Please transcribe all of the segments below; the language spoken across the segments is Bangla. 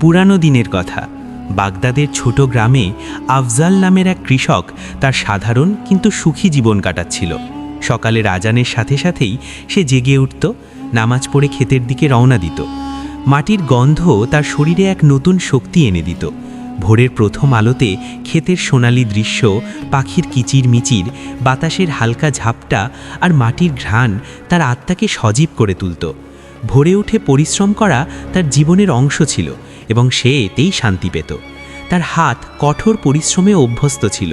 পুরানো দিনের কথা। বাগদাদের ছোট গ্রামে আফজাল নামের এক কৃষক তার সাধারণ কিন্তু সুখী জীবন কাটাচ্ছিল। সকালে রাজানের সাথে সাথেই সে জেগে উঠত, নামাজ পড়ে ক্ষেতের দিকে রওনা দিত। মাটির গন্ধ তার শরীরে এক নতুন শক্তি এনে দিত। ভোরের প্রথম আলোতে ক্ষেতের সোনালি দৃশ্য, পাখির কিচির মিচির বাতাসের হালকা ঝাপটা আর মাটির ঘ্রাণ তার আত্মাকে সজীব করে তুলত। ভোরে উঠে পরিশ্রম করা তার জীবনের অংশ ছিল। এবং সে এতেই শান্তি পেত। তার হাত কঠোর পরিশ্রমে অভ্যস্ত ছিল,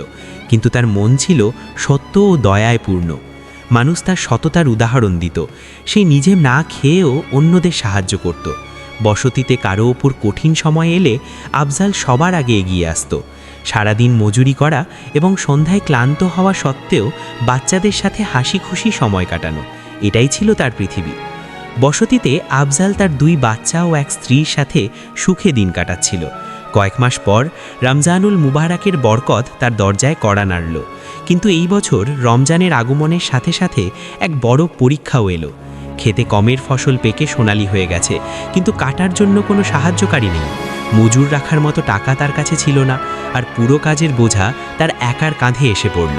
কিন্তু তার মন ছিল সত্য ও দয়ায় পূর্ণ মানুষ তার সততার উদাহরণ দিত। সে নিজে না খেয়েও অন্যদের সাহায্য করত। বসতিতে কারও ওপর কঠিন সময় এলে আফজাল সবার আগে এগিয়ে আসত। সারাদিন মজুরি করা এবং সন্ধ্যায় ক্লান্ত হওয়া সত্ত্বেও বাচ্চাদের সাথে হাসি খুশি সময় কাটানো, এটাই ছিল তার পৃথিবী। বসতিতে আফজাল তার দুই বাচ্চা ও এক স্ত্রীর সাথে সুখে দিন কাটাচ্ছিল। কয়েক মাস পর রমজানুল মুবারকের বরকত তার দরজায় কড়া নাড়ল। কিন্তু এই বছর রমজানের আগমনের সাথে সাথে এক বড় পরীক্ষাও এলো। খেতে কমের ফসল পেকে সোনালি হয়ে গেছে, কিন্তু কাটার জন্য কোনো সাহায্যকারী নেই। মজুর রাখার মতো টাকা তার কাছে ছিল না, আর পুরো কাজের বোঝা তার একার কাঁধে এসে পড়ল।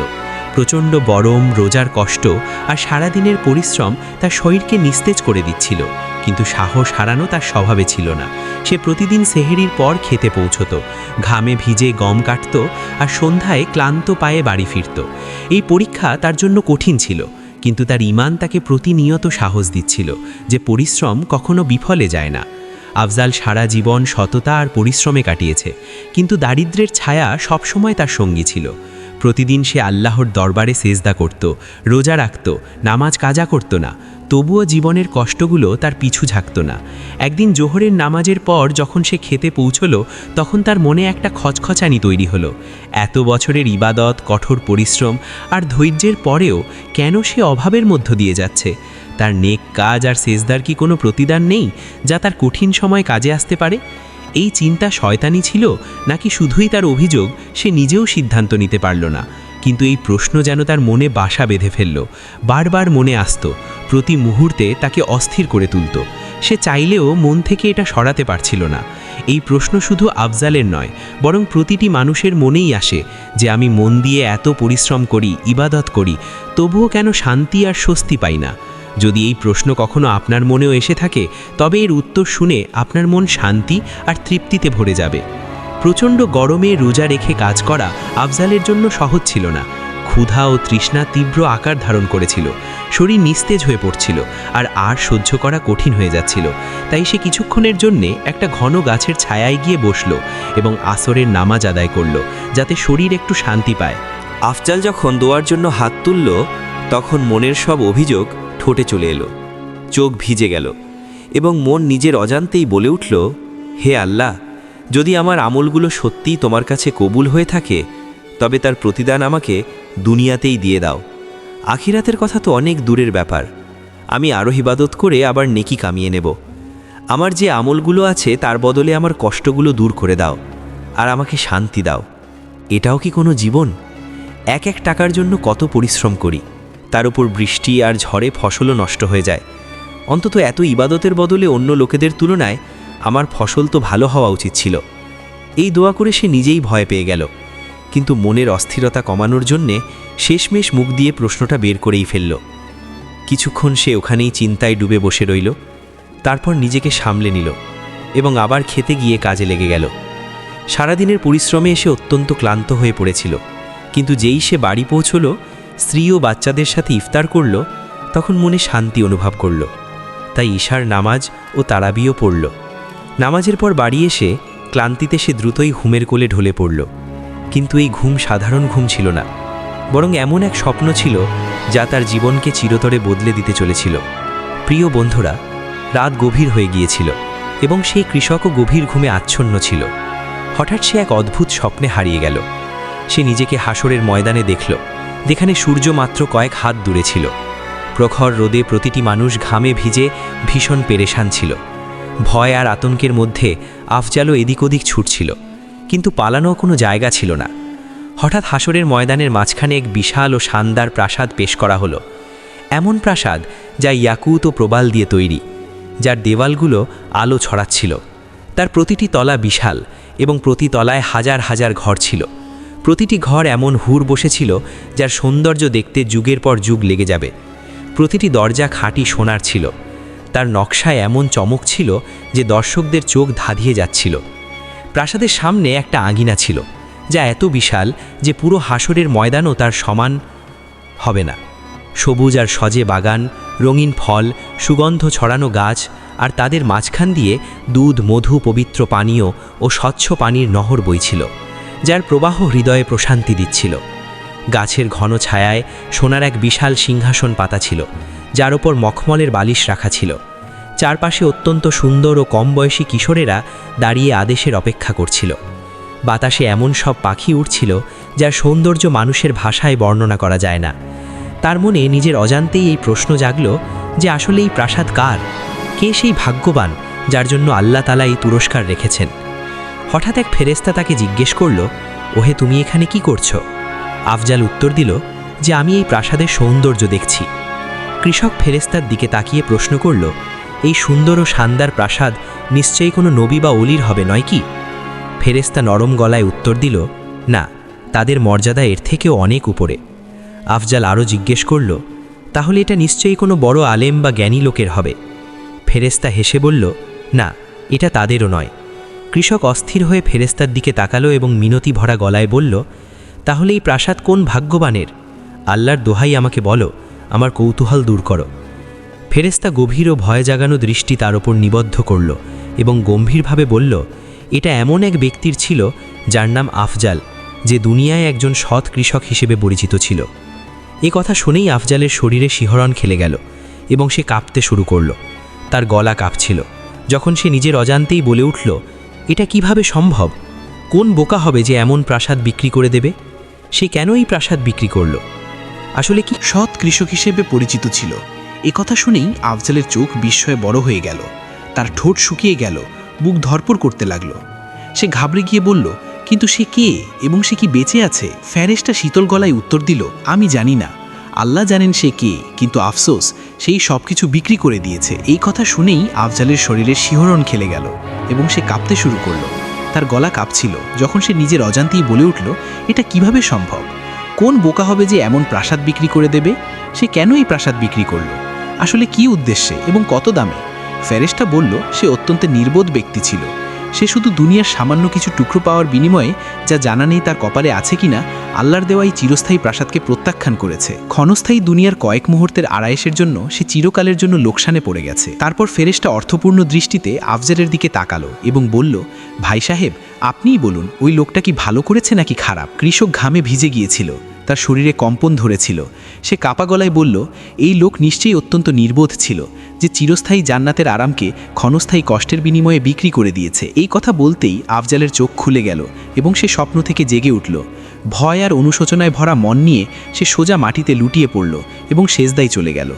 প্রচণ্ড গরম, রোজার কষ্ট আর সারাদিনের পরিশ্রম তার শরীরকে নিস্তেজ করে দিচ্ছিল। কিন্তু সাহস হারানো তার স্বভাবে ছিল না। সে প্রতিদিন সেহেরির পর খেতে পৌঁছত, ঘামে ভিজে গম কাটত আর সন্ধ্যায় ক্লান্ত পায়ে বাড়ি ফিরত। এই পরীক্ষা তার জন্য কঠিন ছিল, কিন্তু তার ইমান তাকে প্রতিনিয়ত সাহস দিচ্ছিল যে পরিশ্রম কখনো বিফলে যায় না। আফজাল সারা জীবন সততা আর পরিশ্রমে কাটিয়েছে, কিন্তু দারিদ্র্যের ছায়া সবসময় তার সঙ্গী ছিল। প্রতিদিন সে আল্লাহর দরবারে সেজদা করত, রোজা রাখত, নামাজ কাজা করত না। তবুও জীবনের কষ্টগুলো তার পিছু ঝাঁকত না। একদিন জোহরের নামাজের পর যখন সে খেতে পৌঁছলো, তখন তার মনে একটা খচখচানি তৈরি হলো। এত বছরের ইবাদত, কঠোর পরিশ্রম আর ধৈর্যের পরেও কেন সে অভাবের মধ্য দিয়ে যাচ্ছে? তার নেক কাজ আর সেজদার কি কোনো প্রতিদান নেই, যা তার কঠিন সময় কাজে আসতে পারে? এই চিন্তা শয়তানি ছিল নাকি শুধুই তার অভিযোগ, সে নিজেও সিদ্ধান্ত নিতে পারল না। কিন্তু এই প্রশ্ন যেন তার মনে বাসা বেঁধে ফেলল, বারবার মনে আসতো, প্রতি মুহূর্তে তাকে অস্থির করে তুলত। সে চাইলেও মন থেকে এটা সরাতে পারছিল না। এই প্রশ্ন শুধু আফজালের নয়, বরং প্রতিটি মানুষের মনেই আসে যে আমি মন দিয়ে এত পরিশ্রম করি, ইবাদত করি, তবুও কেন শান্তি আর স্বস্তি পাই না। যদি এই প্রশ্ন কখনো আপনার মনেও এসে থাকে, তবে এর উত্তর শুনে আপনার মন শান্তি আর তৃপ্তিতে ভরে যাবে। প্রচণ্ড গরমে রোজা রেখে কাজ করা আফজালের জন্য সহজ ছিল না। ক্ষুধা ও তৃষ্ণা তীব্র আকার ধারণ করেছিল। শরীর নিস্তেজ হয়ে পড়ছিল আর আর সহ্য করা কঠিন হয়ে যাচ্ছিল। তাই সে কিছুক্ষণের জন্যে একটা ঘন গাছের ছায়ায় গিয়ে বসল এবং আসরের নামাজ আদায় করল, যাতে শরীর একটু শান্তি পায়। আফজাল যখন দোয়ার জন্য হাত তুলল, তখন মনের সব অভিযোগ ঠোঁটে চলে এলো। চোখ ভিজে গেল এবং মন নিজের অজান্তেই বলে উঠল, হে আল্লাহ, যদি আমার আমলগুলো সত্যিই তোমার কাছে কবুল হয়ে থাকে, তবে তার প্রতিদান আমাকে দুনিয়াতেই দিয়ে দাও। আখিরাতের কথা তো অনেক দূরের ব্যাপার। আমি আরও হিবাদত করে আবার নেকি কামিয়ে নেব। আমার যে আমলগুলো আছে তার বদলে আমার কষ্টগুলো দূর করে দাও আর আমাকে শান্তি দাও। এটাও কি কোনো জীবন? এক এক টাকার জন্য কত পরিশ্রম করি। তার উপর বৃষ্টি আর ঝড়ে ফসলও নষ্ট হয়ে যায়। অন্তত এত ইবাদতের বদলে অন্য লোকেদের তুলনায় আমার ফসল তো ভালো হওয়া উচিত ছিল। এই দোয়া করে সে নিজেই ভয় পেয়ে গেল। কিন্তু মনের অস্থিরতা কমানোর জন্যে শেষমেশ মুখ দিয়ে প্রশ্নটা বের করেই ফেলল। কিছুক্ষণ সে ওখানেই চিন্তায় ডুবে বসে রইল, তারপর নিজেকে সামলে নিল এবং আবার খেতে গিয়ে কাজে লেগে গেল। সারাদিনের পরিশ্রমে এসে অত্যন্ত ক্লান্ত হয়ে পড়েছিল, কিন্তু যেই সে বাড়ি পৌঁছলো স্ত্রী ও বাচ্চাদের সাথে ইফতার করল, তখন মনে শান্তি অনুভব করল। তাই ঈশার নামাজ ও তারাবিও পড়ল। নামাজের পর বাড়ি এসে ক্লান্তিতে সে দ্রুতই ঘুমের কোলে ঢলে পড়ল। কিন্তু এই ঘুম সাধারণ ঘুম ছিল না, বরং এমন এক স্বপ্ন ছিল যা তার জীবনকে চিরতরে বদলে দিতে চলেছিল। প্রিয় বন্ধুরা, রাত গভীর হয়ে গিয়েছিল এবং সেই কৃষকও গভীর ঘুমে আচ্ছন্ন ছিল। হঠাৎ সে এক অদ্ভুত স্বপ্নে হারিয়ে গেল। সে নিজেকে হাসরের ময়দানে দেখল। যেখানে সূর্য মাত্র কয়েক হাত দূরে ছিল। প্রখর রোদে প্রতিটি মানুষ ঘামে ভিজে ভীষণ পেরেশান ছিল। ভয় আর আতঙ্কের মধ্যে আফজালও এদিক ওদিক ছুটছিল, কিন্তু পালানো কোনো জায়গা ছিল না। হঠাৎ হাসরের ময়দানের মাঝখানে এক বিশাল ও শানদার প্রাসাদ পেশ করা হলো। এমন প্রাসাদ যা ইয়াকুত ও প্রবাল দিয়ে তৈরি, যার দেওয়ালগুলো আলো ছড়াচ্ছিল। তার প্রতিটি তলা বিশাল এবং প্রতি তলায় হাজার হাজার ঘর ছিল। প্রতিটি ঘর এমন হুর বসেছিল যার সৌন্দর্য দেখতে যুগের পর যুগ লেগে যাবে। প্রতিটি দরজা খাঁটি সোনার ছিল। তার নকশায় এমন চমক ছিল যে দর্শকদের চোখ ধাঁধিয়ে যাচ্ছিল। প্রাসাদের সামনে একটা আঙিনা ছিল, যা এত বিশাল যে পুরো হাসরের ময়দানও তার সমান হবে না। সবুজ আর সজে বাগান, রঙিন ফল, সুগন্ধ ছড়ানো গাছ আর তাদের মাঝখান দিয়ে দুধ, মধু, পবিত্র পানীয় ও স্বচ্ছ পানির নহর বইছিল। যার প্রবাহ হৃদয়ে প্রশান্তি দিচ্ছিল। গাছের ঘন ছায়ায় সোনার এক বিশাল সিংহাসন পাতা ছিল, যার ওপর মখমলের বালিশ রাখা ছিল। চারপাশে অত্যন্ত সুন্দর ও কম বয়সী কিশোরেরা দাঁড়িয়ে আদেশের অপেক্ষা করছিল। বাতাসে এমন সব পাখি উঠছিল যার সৌন্দর্য মানুষের ভাষায় বর্ণনা করা যায় না। তার মনে নিজের অজান্তেই এই প্রশ্ন জাগল যে আসলে এই প্রাসাদ কার? কে সেই ভাগ্যবান যার জন্য আল্লাহ তালা এই পুরস্কার রেখেছেন? হঠাৎ এক ফেরেস্তা তাকে জিজ্ঞেস করল, ওহে, তুমি এখানে কি করছ? আফজাল উত্তর দিল যে, আমি এই প্রাসাদের সৌন্দর্য দেখছি। কৃষক ফেরেস্তার দিকে তাকিয়ে প্রশ্ন করল, এই সুন্দর ও শানদার প্রাসাদ নিশ্চয়ই কোনো নবী বা অলির হবে নয় কি? ফেরেস্তা নরম গলায় উত্তর দিল, না, তাদের মর্যাদা এর থেকেও অনেক উপরে। আফজাল আরও জিজ্ঞেস করল, তাহলে এটা নিশ্চয়ই কোনো বড় আলেম বা জ্ঞানী লোকের হবে? ফেরেস্তা হেসে বলল, না, এটা তাদেরও নয়। কৃষক অস্থির হয়ে ফেরেস্তার দিকে তাকালো এবং মিনতি ভরা গলায় বলল তাহলে এই প্রাসাদ কোন ভাগ্যবানের? আল্লাহর দোহাই আমাকে বলো, আমার কৌতূহল দূর করো। ফেরেস্তা গভীর ও ভয় জাগানো দৃষ্টি তার ওপর নিবদ্ধ করল এবং গম্ভীরভাবে বলল, এটা এমন এক ব্যক্তির ছিল যার নাম আফজাল, যে দুনিয়ায় একজন সৎ কৃষক হিসেবে পরিচিত ছিল। এ কথা শুনেই আফজালের শরীরে শিহরণ খেলে গেল এবং সে কাঁপতে শুরু করল। তার গলা কাঁপছিল। যখন সে নিজের অজান্তেই বলে উঠল এটা কীভাবে সম্ভব? কোন বোকা হবে যে এমন প্রাসাদ বিক্রি করে দেবে? সে কেন এই প্রাসাদ বিক্রি করল? আসলে কি সৎ কৃষক হিসেবে পরিচিত ছিল? এ কথা শুনেই আফজালের চোখ বিস্ময়ে বড় হয়ে গেল। তার ঠোঁট শুকিয়ে গেল, বুক ধরপড় করতে লাগল। সে ঘাবড়ে গিয়ে বলল, কিন্তু সে কে এবং সে কি বেঁচে আছে? ফ্যারেসটা শীতল গলায় উত্তর দিল, আমি জানি না। আল্লাহ জানেন সে কে, কিন্তু আফসোস, সেই সব কিছু বিক্রি করে দিয়েছে। এই কথা শুনেই আফজালের শরীরে শিহরণ খেলে গেল এবং সে কাঁপতে শুরু করল। তার গলা কাঁপছিল। যখন সে নিজের অজান্তেই বলে উঠল, এটা কীভাবে সম্ভব? কোন বোকা হবে যে এমন প্রাসাদ বিক্রি করে দেবে? সে কেন এই প্রাসাদ বিক্রি করল? আসলে কি উদ্দেশ্যে এবং কত দামে? ফেরেশটা বলল, সে অত্যন্ত নির্বোধ ব্যক্তি ছিল। সে শুধু দুনিয়ার সামান্য কিছু টুকরো পাওয়ার বিনিময়ে যা জানা নেই তার কপালে আছে কিনা, আল্লাহর দেওয়া এই চিরস্থায়ী প্রাসাদকে প্রত্যাখ্যান করেছে। ক্ষণস্থায়ী দুনিয়ার কয়েক মুহূর্তের আড়াইশের জন্য সে চিরকালের জন্য লোকসানে পড়ে গেছে। তারপর ফেরেশটা অর্থপূর্ণ দৃষ্টিতে আফজারের দিকে তাকালো এবং বলল, ভাই সাহেব, আপনিই বলুন, ওই লোকটা কি ভালো করেছে নাকি খারাপ? কৃষক ঘামে ভিজে গিয়েছিল। তার শরীরে কম্পন ধরেছিল। সে কাপা গলায় বলল, এই লোক নিশ্চয়ই অত্যন্ত নির্বোধ ছিল, যে চিরস্থায়ী জান্নাতের আরামকে ক্ষণস্থায়ী কষ্টের বিনিময়ে বিক্রি করে দিয়েছে। এই কথা বলতেই আফজালের চোখ খুলে গেল এবং সে স্বপ্ন থেকে জেগে উঠল। ভয় আর অনুশোচনায় ভরা মন নিয়ে সে সোজা মাটিতে লুটিয়ে পড়ল এবং সেজদাই চলে গেল।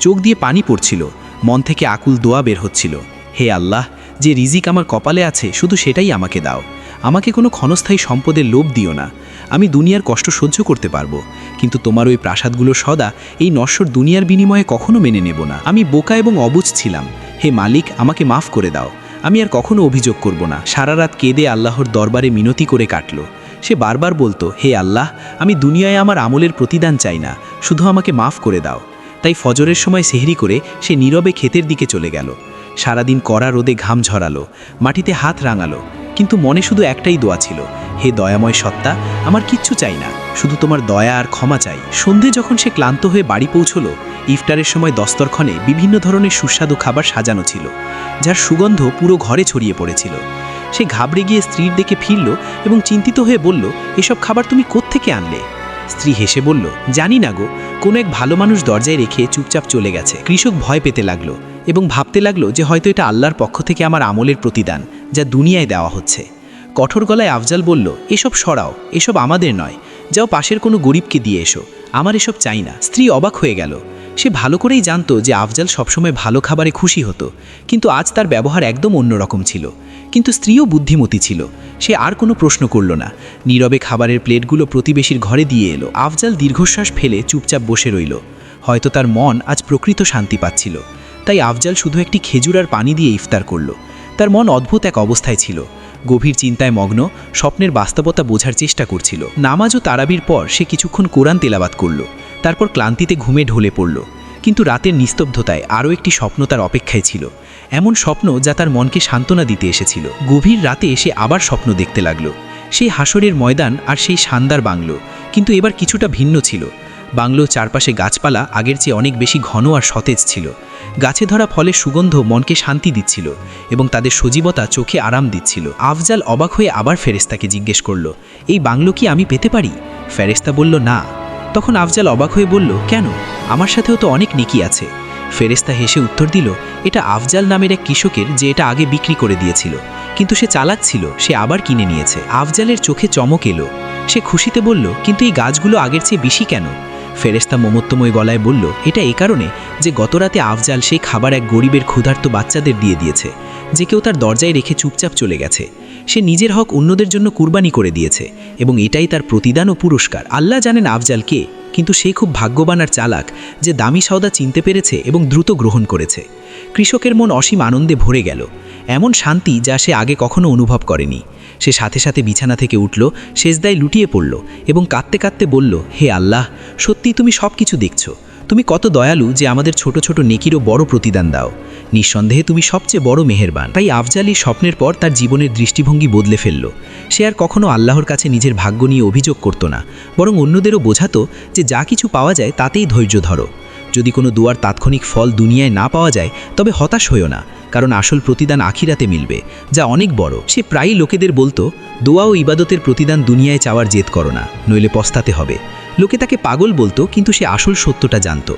চোখ দিয়ে পানি পড়ছিল, মন থেকে আকুল দোয়া বের হচ্ছিল। হে আল্লাহ, যে রিজিক আমার কপালে আছে, শুধু সেটাই আমাকে দাও। আমাকে কোনো ক্ষণস্থায়ী সম্পদের লোভ দিও না। আমি দুনিয়ার কষ্ট সহ্য করতে পারব, কিন্তু তোমার ওই প্রাসাদগুলো সদা এই নশ্বর দুনিয়ার বিনিময়ে কখনো মেনে নেব না। আমি বোকা এবং অবুজ ছিলাম। হে মালিক, আমাকে মাফ করে দাও। আমি আর কখনো অভিযোগ করব না। সারা রাত কেঁদে আল্লাহর দরবারে মিনতি করে কাটলো। সে বারবার বলতো, হে আল্লাহ, আমি দুনিয়ায় আমার আমলের প্রতিদান চাই না। শুধু আমাকে মাফ করে দাও। তাই ফজরের সময় সেহরি করে সে নীরবে ক্ষেতের দিকে চলে গেল। সারাদিন কড়া রোদে ঘাম ঝরালো, মাটিতে হাত রাঙালো। কিন্তু মনে শুধু একটাই দোয়া ছিল, হে দয়াময় সত্তা, আমার কিচ্ছু চাই না, শুধু তোমার দয়া আর ক্ষমা চাই। সন্ধে যখন সে ক্লান্ত হয়ে বাড়ি পৌঁছলো, ইফতারের সময় দস্তরক্ষণে বিভিন্ন ধরনের সুস্বাদু খাবার সাজানো ছিল, যার সুগন্ধ পুরো ঘরে ছড়িয়ে পড়েছিল। সে ঘাবড়ে গিয়ে স্ত্রীর দিকে ফিরল এবং চিন্তিত হয়ে বলল, এসব খাবার তুমি কোত্থেকে আনলে? স্ত্রী হেসে বলল, জানি না গো, কোনো এক ভালো মানুষ দরজায় রেখে চুপচাপ চলে গেছে। কৃষক ভয় পেতে লাগল এবং ভাবতে লাগল যে হয়তো এটা আল্লাহর পক্ষ থেকে আমার আমলের প্রতিদান। যা দুনিয়ায় দেওয়া হচ্ছে। কঠোর গলায় আফজাল বলল, এসব সরাও, এসব আমাদের নয়। যাও পাশের কোনো গরিবকে দিয়ে এসো। আমার এসব চাই না। স্ত্রী অবাক হয়ে গেল। সে ভালো করেই জানতো যে আফজাল সবসময় ভালো খাবারে খুশি হতো, কিন্তু আজ তার ব্যবহার একদম অন্যরকম ছিল। কিন্তু স্ত্রীও বুদ্ধিমতী ছিল। সে আর কোনো প্রশ্ন করল না। নীরবে খাবারের প্লেটগুলো প্রতিবেশীর ঘরে দিয়ে এলো। আফজাল দীর্ঘশ্বাস ফেলে চুপচাপ বসে রইল। হয়তো তার মন আজ প্রকৃত শান্তি পাচ্ছিল। তাই আফজাল শুধু একটি খেজুর আর পানি দিয়ে ইফতার করল। তার মন অদ্ভুত এক অবস্থায় ছিল। গভীর চিন্তায় মগ্ন, স্বপ্নের বাস্তবতা বোঝার চেষ্টা করছিল। নামাজ ও তারাবির পর সে কিছুক্ষণ কোরআন তেলাবাত করল, তারপর ক্লান্তিতে ঘুমে ঢলে পড়ল। কিন্তু রাতের নিস্তব্ধতায় আরও একটি স্বপ্ন তার অপেক্ষায় ছিল, এমন স্বপ্ন যা তার মনকে সান্ত্বনা দিতে এসেছিল। গভীর রাতে এসে আবার স্বপ্ন দেখতে লাগল। সেই হাসরের ময়দান আর সেই শানদার বাংলো, কিন্তু এবার কিছুটা ভিন্ন ছিল। বাংলোর চারপাশে গাছপালা আগের চেয়ে অনেক বেশি ঘন আর সতেজ ছিল। গাছে ধরা ফলের সুগন্ধ মনকে শান্তি দিচ্ছিল এবং তাদের সজীবতা চোখে আরাম দিচ্ছিল। আফজাল অবাক হয়ে আবার ফেরেস্তাকে জিজ্ঞেস করল, এই বাংলো কি আমি পেতে পারি? ফেরেস্তা বলল, না। তখন আফজাল অবাক হয়ে বলল, কেন? আমার সাথেও তো অনেক নিকি আছে। ফেরেস্তা হেসে উত্তর দিল, এটা আফজাল নামের এক কৃষকের যে এটা আগে বিক্রি করে দিয়েছিল। কিন্তু সে চালাক ছিল সে আবার কিনে নিয়েছে। আফজালের চোখে চমক এলো। সে খুশিতে বলল, কিন্তু এই গাছগুলো আগের চেয়ে বেশি কেন? ফেরেস্তা মমত্বময় গলায় বলল, এটা এ কারণে যে গতরাতে আফজাল সেই খাবার এক গরিবের ক্ষুধার্ত বাচ্চাদের দিয়ে দিয়েছে, যে কেউ তার দরজায় রেখে চুপচাপ চলে গেছে। সে নিজের হক অন্যদের জন্য কুরবানি করে দিয়েছে এবং এটাই তার প্রতিদান ও পুরস্কার। আল্লাহ জানেন আফজাল কে, কিন্তু সে খুব ভাগ্যবান আর চালাক যে দামি সওদা চিনতে পেরেছে এবং দ্রুত গ্রহণ করেছে। কৃষকের মন অসীম আনন্দে ভরে গেল। এমন শান্তি যা সে আগে কখনো অনুভব করেনি। সে সাথে সাথে বিছানা থেকে উঠল, সেজদায় লুটিয়ে পড়ল এবং কাঁদতে কাঁদতে বলল, হে আল্লাহ সত্যি তুমি সব কিছু দেখছ। তুমি কত দয়ালু যে আমাদের ছোট ছোট নেকিরও বড় প্রতিদান দাও। নিঃসন্দেহে তুমি সবচেয়ে বড় মেহেরবান। তাই আফজালি স্বপ্নের পর তার জীবনের দৃষ্টিভঙ্গি বদলে ফেলল। সে আর কখনো আল্লাহর কাছে নিজের ভাগ্য নিয়ে অভিযোগ করত না, বরং অন্যদেরও বোঝাতো যে যা কিছু পাওয়া যায় তাতেই ধৈর্য ধরো। যদি কোনো দুয়ার তাৎক্ষণিক ফল দুনিয়ায় না পাওয়া যায়, তবে হতাশ হইও না, কারণ আসল প্রতিদান আখিরাতে মিলবে, যা অনেক বড়। সে প্রায়ই লোকেদের বলতো, দোয়া ও ইবাদতের প্রতিদান দুনিয়ায় চাওয়ার জেদ করো না, নইলে পস্তাতে হবে। লোকে তাকে পাগল বলতো, কিন্তু সে আসল সত্যটা জানত।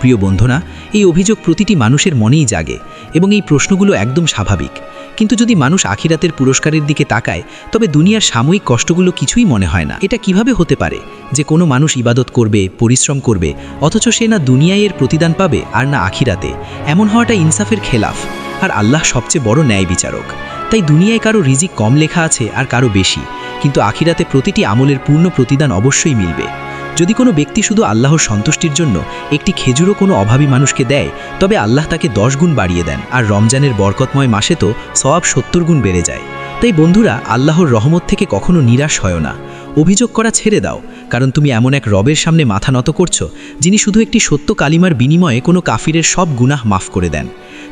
প্রিয় বন্ধুরা, এই অভিযোগ প্রতিটি মানুষের মনেই জাগে এবং এই প্রশ্নগুলো একদম স্বাভাবিক। কিন্তু যদি মানুষ আখিরাতের পুরস্কারের দিকে তাকায়, তবে দুনিয়ার সাময়িক কষ্টগুলো কিছুই মনে হয় না। এটা কীভাবে হতে পারে যে কোনো মানুষ ইবাদত করবে, পরিশ্রম করবে, অথচ সে না দুনিয়ায় এর প্রতিদান পাবে আর না আখিরাতে? এমন হওয়াটা ইনসাফের খেলাফ। আর আল্লাহ সবচেয়ে বড় ন্যায় বিচারক। তাই দুনিয়ায় কারও রিজিক কম লেখা আছে আর কারও বেশি। কিন্তু আখিরাতে প্রতিটি আমলের পূর্ণ প্রতিদান অবশ্যই মিলবে। যদি কোনো ব্যক্তি শুধু আল্লাহর সন্তুষ্টির জন্য একটি খেজুরও কোনো অভাবী মানুষকে দেয়, তবে আল্লাহ তাকে দশ গুণ বাড়িয়ে দেন, আর রমজানের বরকতময় মাসে তো সওয়াব সত্তর গুণ বেড়ে যায়। তাই বন্ধুরা, আল্লাহর রহমত থেকে কখনো নিরাশ হয় না। অভিযোগ করা ছেড়ে দাও, কারণ তুমি এমন এক রবের সামনে মাথা নত করছ, যিনি শুধু একটি সত্য কালিমার বিনিময়ে কোনো কাফিরের সব গুনাহ মাফ করে দেন।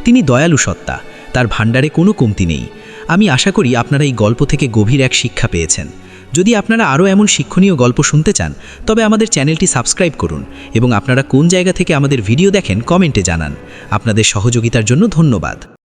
তিনি দয়ালু সত্তা, তার ভাণ্ডারে কোনো কমতি নেই। আমি আশা করি আপনারা এই গল্প থেকে গভীর এক শিক্ষা পেয়েছেন। যদি আপনারা আরও এমন শিক্ষণীয় গল্প শুনতে চান, তবে আমাদের চ্যানেলটি সাবস্ক্রাইব করুন এবং আপনারা কোন জায়গা থেকে আমাদের ভিডিও দেখেন কমেন্টে জানান। আপনাদের সহযোগিতার জন্য ধন্যবাদ।